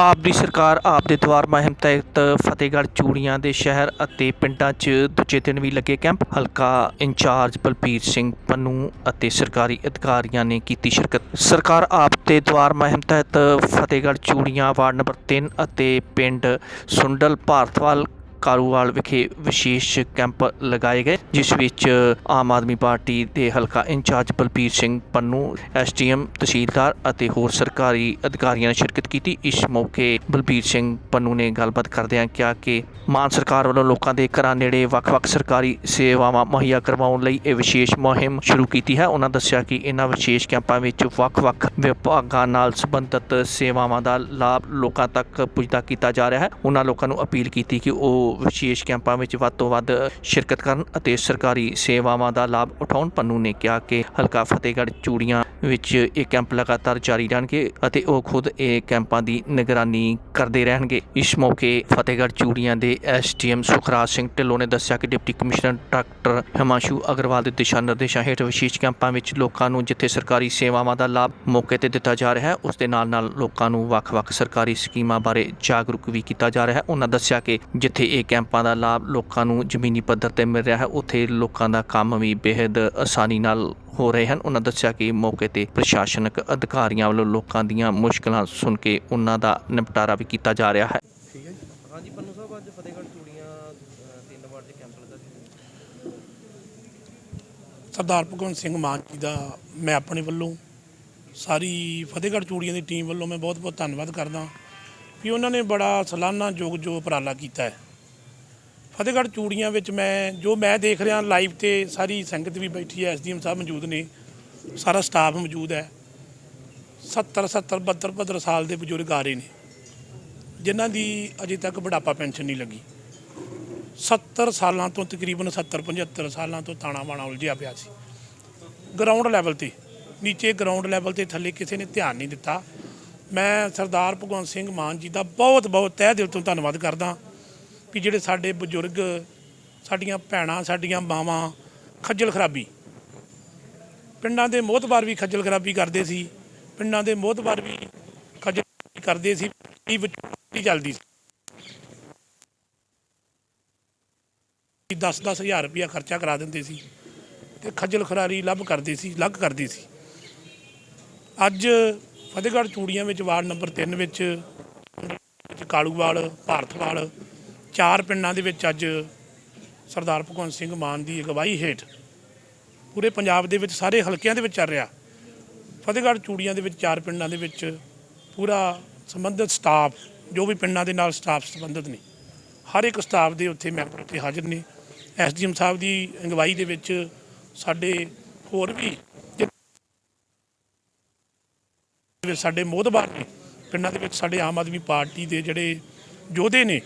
ਆਪ ਦੀ ਸਰਕਾਰ ਆਪ ਦੇ ਦੁਆਰ ਮੁਹਿੰਮ ਤਹਿਤ ਫਤਿਹਗੜ੍ਹ ਚੂੜੀਆਂ ਦੇ ਸ਼ਹਿਰ ਅਤੇ ਪਿੰਡਾਂ 'ਚ ਦੂਜੇ ਦਿਨ ਵੀ ਲੱਗੇ ਕੈਂਪ। ਹਲਕਾ ਇੰਚਾਰਜ ਬਲਬੀਰ ਸਿੰਘ ਪੰਨੂ ਅਤੇ ਸਰਕਾਰੀ ਅਧਿਕਾਰੀਆਂ ਨੇ ਕੀਤੀ ਸ਼ਿਰਕਤ। ਸਰਕਾਰ ਆਪ ਦੇ ਦੁਆਰ ਮੁਹਿੰਮ ਤਹਿਤ ਫਤਿਹਗੜ੍ਹ ਚੂੜੀਆਂ ਵਾਰਡ ਨੰਬਰ 3 ਅਤੇ ਪਿੰਡ ਸੁੰਡਲ ਭਾਰਤਵਾਲ ਕਾਰੂਵਾਲ ਵਿਖੇ ਵਿਸ਼ੇਸ਼ ਕੈਂਪ ਲਗਾਏ ਗਏ, ਜਿਸ ਵਿੱਚ ਆਮ ਆਦਮੀ ਪਾਰਟੀ ਦੇ ਹਲਕਾ in charge Balbir Singh Pannu SDM tehsildar ਅਤੇ ਹੋਰ ਸਰਕਾਰੀ ਅਧਿਕਾਰੀਆਂ ਨੇ ਸ਼ਿਰਕਤ ਕੀਤੀ। ਇਸ ਮੌਕੇ ਬਲਬੀਰ ਸਿੰਘ ਪੰਨੂ ਨੇ ਗੱਲਬਾਤ ਕਰਦਿਆਂ ਕਿਹਾ ਕਿ ਮਾਨ ਸਰਕਾਰ ਵੱਲੋਂ ਲੋਕਾਂ ਦੇ ਘਰਾਂ ਨੇੜੇ ਵੱਖ-ਵੱਖ ਸਰਕਾਰੀ ਸੇਵਾਵਾਂ ਮੁਹੱਈਆ ਕਰਵਾਉਣ ਲਈ ਇਹ ਵਿਸ਼ੇਸ਼ ਮੁਹਿੰਮ ਸ਼ੁਰੂ ਕੀਤੀ ਹੈ। ਉਹਨਾਂ ਦੱਸਿਆ ਕਿ ਇਹਨਾਂ ਵਿਸ਼ੇਸ਼ ਕੈਂਪਾਂ ਵਿੱਚ ਵੱਖ-ਵੱਖ ਵਿਭਾਗਾਂ ਨਾਲ ਸੰਬੰਧਿਤ ਸੇਵਾਵਾਂ ਦਾ ਲਾਭ ਲੋਕਾਂ ਤੱਕ ਪੁੱਜਦਾ ਕੀਤਾ ਜਾ ਰਿਹਾ ਹੈ। ਉਹਨਾਂ ਲੋਕਾਂ ਨੂੰ ਅਪੀਲ ਕੀਤੀ ਕਿ ਉਹ ਵਿਸ਼ੇਸ਼ ਕੈਂਪਾਂ ਵਿੱਚ ਵੱਧ ਤੋਂ ਵੱਧ ਸ਼ਿਰਕਤ ਕਰਨ ਅਤੇ ਸਰਕਾਰੀ ਸੇਵਾਵਾਂ ਦਾ ਲਾਭ ਉਠਾਉਣ, ਪੰਨੂ ਨੇ ਕਿਹਾ ਕਿ ਹਲਕਾ ਫਤਿਹਗੜ੍ਹ ਚੂੜੀਆਂ ਵਿੱਚ ਇਹ ਕੈਂਪ ਲਗਾਤਾਰ ਜਾਰੀ ਰਹਿਣਗੇ ਅਤੇ ਉਹ ਖੁਦ ਇਹ ਕੈਂਪਾਂ ਦੀ ਨਿਗਰਾਨੀ ਕਰਦੇ ਰਹਿਣਗੇ। ਇਸ ਮੌਕੇ ਫਤਿਹਗੜ੍ਹ ਚੂੜੀਆਂ ਦੇ ਐਸਡੀਐਮ ਸੁਖਰਾਜ ਸਿੰਘ ਢਿੱਲੋਂ ਨੇ ਦੱਸਿਆ ਕਿ deputy commissioner doctor Himanshu Agarwal ਦੇ ਦਿਸ਼ਾ ਨਿਰਦੇਸ਼ਾਂ ਹੇਠ ਵਿਸ਼ੇਸ਼ ਕੈਂਪਾਂ ਵਿੱਚ ਲੋਕਾਂ ਨੂੰ ਜਿੱਥੇ ਸਰਕਾਰੀ ਸੇਵਾਵਾਂ ਦਾ ਲਾਭ ਮੌਕੇ ਤੇ ਦਿੱਤਾ ਜਾ ਰਿਹਾ ਹੈ, ਉਸ ਦੇ ਨਾਲ ਨਾਲ ਲੋਕਾਂ ਨੂੰ ਵੱਖ-ਵੱਖ ਸਰਕਾਰੀ ਸਕੀਮਾਂ ਬਾਰੇ ਜਾਗਰੂਕ ਵੀ ਕੀਤਾ ਜਾ ਰਿਹਾ ਹੈ। ਉਹਨਾਂ ਦੱਸਿਆ ਕਿ ਜਿੱਥੇ ਇਹ ਕੈਂਪਾਂ ਦਾ ਲਾਭ ਲੋਕਾਂ ਨੂੰ ਜ਼ਮੀਨੀ ਪੱਧਰ ਤੇ ਮਿਲ ਰਿਹਾ ਹੈ। ਉੱਥੇ ਲੋਕਾਂ ਦਾ ਕੰਮ ਵੀ ਬੇहद ਆਸਾਨੀ ਨਾਲ ਹੋ ਰਹੇ ਹਨ। ਉਹਨਾਂ ਦੱਸਿਆ ਕਿ ਮੌਕੇ ਤੇ ਪ੍ਰਸ਼ਾਸਨਿਕ ਅਧਿਕਾਰੀਆਂ ਵੱਲੋਂ ਲੋਕਾਂ ਦੀਆਂ ਮੁਸ਼ਕਲਾਂ ਸੁਣ ਕੇ ਉਹਨਾਂ ਦਾ ਨਿਪਟਾਰਾ ਵੀ ਕੀਤਾ ਜਾ ਰਿਹਾ ਹੈ। ਠੀਕ ਹੈ ਜੀ। ਹਾਂਜੀ ਪੰਨੂ ਸਾਹਿਬ ਅੱਜ ਫਤਿਹਗੜ੍ਹ ਚੂੜੀਆਂ ਅ, ਤਿੰਨ ਵਾਰ ਦੇ ਕੈਂਪ ਲੱਗਾ ਸੀ। ਸਰਦਾਰ ਭਗਵੰਤ ਸਿੰਘ ਮਾਨ ਜੀ ਦਾ ਮੈਂ ਆਪਣੇ ਵੱਲੋਂ ਸਾਰੀ ਫਤਿਹਗੜ੍ਹ ਚੂੜੀਆਂ ਦੀ ਟੀਮ ਵੱਲੋਂ ਮੈਂ ਬਹੁਤ-ਬਹੁਤ ਧੰਨਵਾਦ ਕਰਦਾ ਵੀ ਉਹਨਾਂ ਨੇ ਬੜਾ ਸਲਾਨਾ ਯੋਗ ਜੋ ਉਪਰਾਲਾ ਕੀਤਾ ਹੈ। ਫਤਿਹਗੜ੍ਹ ਚੂੜੀਆਂ ਵਿੱਚ ਮੈਂ, ਜੋ ਮੈਂ ਦੇਖ ਰਿਹਾ ਲਾਈਵ ਤੇ ਸਾਰੀ ਸੰਗਤ ਵੀ ਬੈਠੀ ਹੈ ਐਸਡੀਐਮ ਸਾਹਿਬ ਮੌਜੂਦ ਨੇ, ਸਾਰਾ ਸਟਾਫ ਮੌਜੂਦ ਹੈ। 70 70 72 72 ਸਾਲ ਦੇ ਬਜ਼ੁਰਗ ਆ ਰਹੇ ਨੇ, ਜਿਨ੍ਹਾਂ ਦੀ ਅਜੇ ਤੱਕ ਬੁਢਾਪਾ ਪੈਨਸ਼ਨ ਨਹੀਂ ਲੱਗੀ। 70 ਸਾਲਾਂ ਤੋਂ ਤਕਰੀਬਨ 70 75 ਸਾਲਾਂ ਤੋਂ ਤਾਣਾ ਬਾਣਾ ਉਲਝਿਆ ਪਿਆ ਸੀ। ਗਰਾਊਂਡ ਲੈਵਲ ਤੇ, ਨੀਚੇ ਗਰਾਊਂਡ ਲੈਵਲ ਤੇ ਥੱਲੇ ਕਿਸੇ ਨੇ ਧਿਆਨ ਨਹੀਂ ਦਿੱਤਾ। ਮੈਂ ਸਰਦਾਰ ਭਗਵੰਤ ਸਿੰਘ ਮਾਨ ਜੀ ਦਾ ਬਹੁਤ ਬਹੁਤ ਤਹਿ ਦਿਲ ਤੋਂ ਧੰਨਵਾਦ ਕਰਦਾ। ਵੀ ਜਿਹੜੇ ਸਾਡੇ ਬਜ਼ੁਰਗ, ਸਾਡੀਆਂ ਭੈਣਾਂ, ਸਾਡੀਆਂ ਮਾਵਾਂ ਖੱਜਲ ਖਰਾਬੀ। ਪਿੰਡਾਂ ਦੇ ਮੋਹਤਬਾਰ ਵੀ ਖੱਜਲ ਖਰਾਬੀ ਕਰਦੇ ਸੀ। ਪਿੰਡਾਂ ਦੇ ਮੋਹਤਬਾਰ ਵੀ ਖੱਜਲ ਕਰਦੇ ਸੀ। ਇਹ ਵਿਚੋਲੀ ਚੱਲਦੀ ਸੀ। 10-10 ਹਜ਼ਾਰ ਰੁਪਇਆ ਖਰਚਾ ਕਰਾ ਦਿੰਦੇ ਸੀ ਤੇ ਖੱਜਲ ਖਰਾਰੀ ਲੱਭ ਕਰਦੇ ਸੀ, ਲੱਗ ਕਰਦੇ ਸੀ। ਅੱਜ ਫਤਿਹਗੜ੍ਹ ਚੂੜੀਆਂ ਵਿੱਚ ਵਾਰਡ ਨੰਬਰ 3 ਵਿੱਚ ਵਿੱਚ ਕਾਲੂਵਾਲ ਭਾਰਤਵਾਲ ਚਾਰ ਪਿੰਡਾਂ ਦੇ ਵਿੱਚ ਅੱਜ ਸਰਦਾਰ ਭਗਵੰਤ ਸਿੰਘ ਮਾਨ ਦੀ ਅਗਵਾਈ ਹੇਠ ਪੂਰੇ ਪੰਜਾਬ ਦੇ ਵਿੱਚ ਸਾਰੇ ਹਲਕਿਆਂ ਦੇ ਵਿੱਚ ਚੱਲ ਰਿਹਾ। ਫਤਿਹਗੜ੍ਹ ਚੂੜੀਆਂ ਦੇ ਵਿੱਚ ਚਾਰ ਪਿੰਡਾਂ ਦੇ ਵਿੱਚ ਪੂਰਾ ਸੰਬੰਧਿਤ ਸਟਾਫ ਜੋ ਵੀ ਪਿੰਡਾਂ ਦੇ ਨਾਲ ਸਟਾਫ ਸੰਬੰਧਿਤ ਨੇ, ਹਰ ਇੱਕ ਸਟਾਫ ਦੇ ਉੱਥੇ ਮੈਂਬਰ ਉੱਥੇ ਹਾਜ਼ਰ ਨੇ। ਐਸਡੀਐਮ ਸਾਹਿਬ ਦੀ ਅਗਵਾਈ ਦੇ ਵਿੱਚ ਸਾਡੇ ਹੋਰ ਵੀ ਸਾਡੇ ਮੋਹਤਬਾਰ ਨੇ, ਪਿੰਡਾਂ ਦੇ ਵਿੱਚ ਸਾਡੇ ਆਮ ਆਦਮੀ ਪਾਰਟੀ ਦੇ ਜਿਹੜੇ ਯੋਧੇ ਨੇ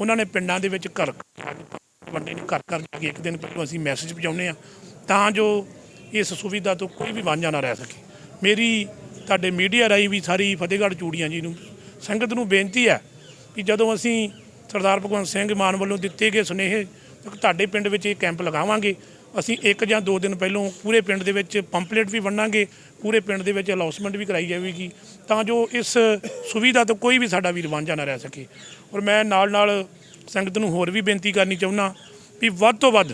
ਉਹਨਾਂ ਨੇ ਪਿੰਡਾਂ ਦੇ ਵਿੱਚ ਘਰ ਵੰਡੇ ਨੇ ਘਰ ਘਰ ਜਾ ਕੇ ਇੱਕ ਦਿਨ ਪਹਿਲਾਂ ਅਸੀਂ ਮੈਸੇਜ ਪਹੁੰਚਾਉਂਦੇ ਆ ਤਾਂ ਜੋ ਇਸ ਸੁਵਿਧਾ ਤੋਂ ਕੋਈ ਵੀ ਵਾਂਝਾ ਨਾ ਰਹਿ ਸਕੇ। ਮੇਰੀ, ਤੁਹਾਡੇ ਮੀਡੀਆ ਰਾਹੀਂ ਵੀ ਸਾਰੀ ਫਤਿਹਗੜ੍ਹ ਚੂੜੀਆਂ ਜੀ ਨੂੰ ਸੰਗਤ ਨੂੰ ਬੇਨਤੀ ਹੈ ਕਿ ਜਦੋਂ ਅਸੀਂ ਸਰਦਾਰ ਭਗਵੰਤ ਸਿੰਘ ਮਾਨ ਵੱਲੋਂ ਦਿੱਤੇ ਗਏ ਸੁਨੇਹੇ ਤੁਹਾਡੇ ਪਿੰਡ ਵਿੱਚ ਇਹ ਕੈਂਪ ਲਗਾਵਾਂਗੇ। ਅਸੀਂ ਇੱਕ ਜਾਂ ਦੋ ਦਿਨ ਪਹਿਲਾਂ ਪੂਰੇ ਪਿੰਡ ਦੇ ਵਿੱਚ ਪੰਪਲੇਟ ਵੀ ਵੰਡਾਂਗੇ ਪੂਰੇ ਪਿੰਡ ਦੇ ਵਿੱਚ ਅਨਾਉਂਸਮੈਂਟ ਵੀ ਕਰਾਈ ਜਾਵੇਗੀ, ਤਾਂ ਜੋ ਇਸ ਸੁਵਿਧਾ ਤੋਂ ਕੋਈ ਵੀ ਸਾਡਾ ਵੀ ਵਾਂਝਾ ਨਾ ਰਹਿ ਸਕੇ। ਔਰ ਮੈਂ ਨਾਲ ਨਾਲ ਸੰਗਤ ਨੂੰ ਹੋਰ ਵੀ ਬੇਨਤੀ ਕਰਨੀ ਚਾਹੁੰਦਾ ਵੀ ਵੱਧ ਤੋਂ ਵੱਧ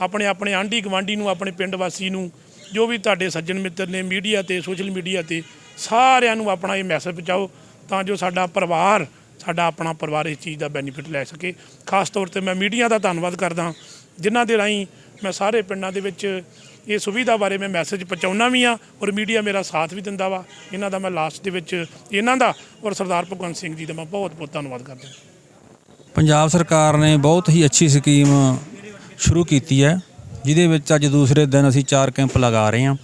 ਆਪਣੇ ਆਪਣੇ ਆਂਢੀ ਗਵਾਂਢੀ ਨੂੰ, ਆਪਣੇ ਪਿੰਡ ਵਾਸੀ ਨੂੰ, ਜੋ ਵੀ ਤੁਹਾਡੇ ਸੱਜਣ ਮਿੱਤਰ ਨੇ ਮੀਡੀਆ ਤੇ, ਸੋਸ਼ਲ ਮੀਡੀਆ ਤੇ, ਸਾਰਿਆਂ ਨੂੰ ਆਪਣਾ ਇਹ ਮੈਸੇਜ ਪਹੁੰਚਾਓ, ਤਾਂ ਜੋ ਸਾਡਾ ਪਰਿਵਾਰ, ਸਾਡਾ ਆਪਣਾ ਪਰਿਵਾਰ ਇਸ ਚੀਜ਼ ਦਾ ਬੈਨੀਫਿਟ ਲੈ ਸਕੇ। ਖਾਸ ਤੌਰ ਤੇ ਮੈਂ ਮੀਡੀਆ ਦਾ ਧੰਨਵਾਦ ਕਰਦਾ, ਜਿਨ੍ਹਾਂ ਦੇ ਰਾਹੀਂ ਮੈਂ ਸਾਰੇ ਪਿੰਡਾਂ ਦੇ ਵਿੱਚ ਇਹ ਸੁਵਿਧਾ ਬਾਰੇ ਮੈਂ ਮੈਸੇਜ ਪਹੁੰਚਾਉਣਾ ਵੀ ਆ ਔਰ ਮੀਡੀਆ ਮੇਰਾ ਸਾਥ ਵੀ ਦਿੰਦਾ ਵਾ। ਇਹਨਾਂ ਦਾ ਮੈਂ ਲਾਸਟ ਦੇ ਵਿੱਚ ਇਹਨਾਂ ਦਾ ਔਰ ਸਰਦਾਰ ਭਗਵੰਤ ਸਿੰਘ ਜੀ ਦਾ ਮੈਂ ਬਹੁਤ ਬਹੁਤ ਧੰਨਵਾਦ ਕਰਦਾ ਪੰਜਾਬ ਸਰਕਾਰ ਨੇ ਬਹੁਤ ਹੀ ਅੱਛੀ ਸਕੀਮ ਸ਼ੁਰੂ ਕੀਤੀ ਹੈ, ਜਿਹਦੇ ਵਿੱਚ ਅੱਜ ਦੂਸਰੇ ਦਿਨ ਅਸੀਂ ਚਾਰ ਕੈਂਪ ਲਗਾ ਰਹੇ ਹਾਂ।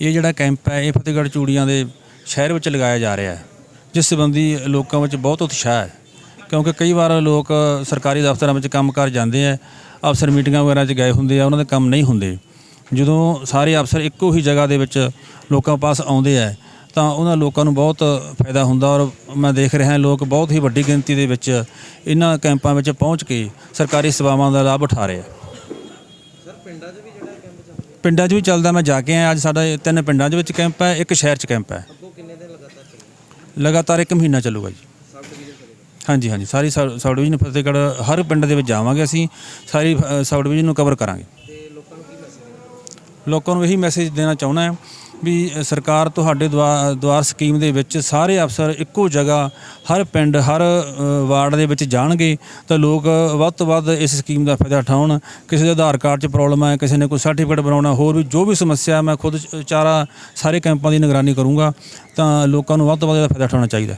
ਇਹ ਜਿਹੜਾ ਕੈਂਪ ਹੈ, ਇਹ ਫਤਿਹਗੜ੍ਹ ਚੂੜੀਆਂ ਦੇ ਸ਼ਹਿਰ ਵਿੱਚ ਲਗਾਇਆ ਜਾ ਰਿਹਾ ਹੈ, ਜਿਸ ਸੰਬੰਧੀ ਲੋਕਾਂ ਵਿੱਚ ਬਹੁਤ ਉਤਸ਼ਾਹ ਹੈ, ਕਿਉਂਕਿ ਕਈ ਵਾਰ ਲੋਕ ਸਰਕਾਰੀ ਦਫ਼ਤਰਾਂ ਵਿੱਚ ਕੰਮ ਕਰ ਜਾਂਦੇ ਆ ਅਫਸਰ ਮੀਟਿੰਗਾਂ ਵਗੈਰਾ 'ਚ ਗਏ ਹੁੰਦੇ ਆ, ਉਹਨਾਂ ਦੇ ਕੰਮ ਨਹੀਂ ਹੁੰਦੇ। ਜਦੋਂ ਸਾਰੇ ਅਫਸਰ ਇੱਕੋ ਹੀ ਜਗ੍ਹਾ ਦੇ ਵਿੱਚ ਲੋਕਾਂ ਪਾਸ ਆਉਂਦੇ ਆ ਤਾਂ ਉਹਨਾਂ ਲੋਕਾਂ ਨੂੰ ਬਹੁਤ ਫਾਇਦਾ ਹੁੰਦਾ ਔਰ ਮੈਂ ਦੇਖ ਰਿਹਾ ਲੋਕ ਬਹੁਤ ਹੀ ਵੱਡੀ ਗਿਣਤੀ ਦੇ ਵਿੱਚ ਇਹਨਾਂ ਕੈਂਪਾਂ ਵਿੱਚ ਪਹੁੰਚ ਕੇ ਸਰਕਾਰੀ ਸੇਵਾਵਾਂ ਦਾ ਲਾਭ ਉਠਾ ਰਹੇ ਆ। ਸਰ ਪਿੰਡਾਂ 'ਚ ਵੀ ਜਿਹੜਾ ਕੈਂਪ ਚੱਲ ਰਿਹਾ? ਪਿੰਡਾਂ 'ਚ ਵੀ ਚੱਲਦਾ ਮੈਂ ਜਾ ਕੇ ਆਇਆ ਅੱਜ ਸਾਡਾ ਤਿੰਨ ਪਿੰਡਾਂ ਦੇ ਵਿੱਚ ਕੈਂਪ ਹੈ ਇੱਕ ਸ਼ਹਿਰ 'ਚ ਕੈਂਪ ਹੈ। ਅੱਗੋਂ ਕਿੰਨੇ ਦਿਨ ਲਗਾਤਾਰ ਚੱਲੇਗਾ? ਲਗਾਤਾਰ ਇੱਕ ਮਹੀਨਾ ਚੱਲੂਗਾ ਜੀ। ਹਾਂਜੀ ਹਾਂਜੀ ਸਾਰੀ ਸਬ ਡਿਵੀਜ਼ਨ ਫਤਿਹਗੜ੍ਹ ਹਰ ਪਿੰਡ ਦੇ ਵਿੱਚ ਜਾਵਾਂਗੇ ਅਸੀਂ ਸਾਰੀ ਸਬ ਡਿਵੀਜ਼ਨ ਨੂੰ ਕਵਰ ਕਰਾਂਗੇ। ਲੋਕਾਂ ਨੂੰ ਇਹੀ ਮੈਸੇਜ ਦੇਣਾ ਚਾਹੁੰਦਾ ਹਾਂ ਵੀ ਸਰਕਾਰ ਤੁਹਾਡੇ ਦੁਆ- ਦੁਆਰ ਸਕੀਮ ਦੇ ਵਿੱਚ ਸਾਰੇ ਅਫਸਰ ਇੱਕੋ ਜਗ੍ਹਾ, ਹਰ ਪਿੰਡ, ਹਰ ਵਾਰਡ ਦੇ ਵਿੱਚ ਜਾਣਗੇ ਤਾਂ ਲੋਕ ਵੱਧ ਤੋਂ ਵੱਧ ਇਸ ਸਕੀਮ ਦਾ ਫਾਇਦਾ ਉਠਾਉਣ। ਕਿਸੇ ਦੇ ਆਧਾਰ ਕਾਰਡ 'ਚ ਪ੍ਰੋਬਲਮ ਹੈ, ਕਿਸੇ ਨੇ ਕੋਈ ਸਰਟੀਫਿਕੇਟ ਬਣਾਉਣਾ, ਹੋਰ ਵੀ ਜੋ ਵੀ ਸਮੱਸਿਆ ਮੈਂ ਖੁਦ ਚਾਰਾ ਸਾਰੇ ਕੈਂਪਾਂ ਦੀ ਨਿਗਰਾਨੀ ਕਰੂੰਗਾ ਤਾਂ ਲੋਕਾਂ ਨੂੰ ਵੱਧ ਤੋਂ ਵੱਧ ਇਹਦਾ ਫਾਇਦਾ ਉਠਾਉਣਾ ਚਾਹੀਦਾ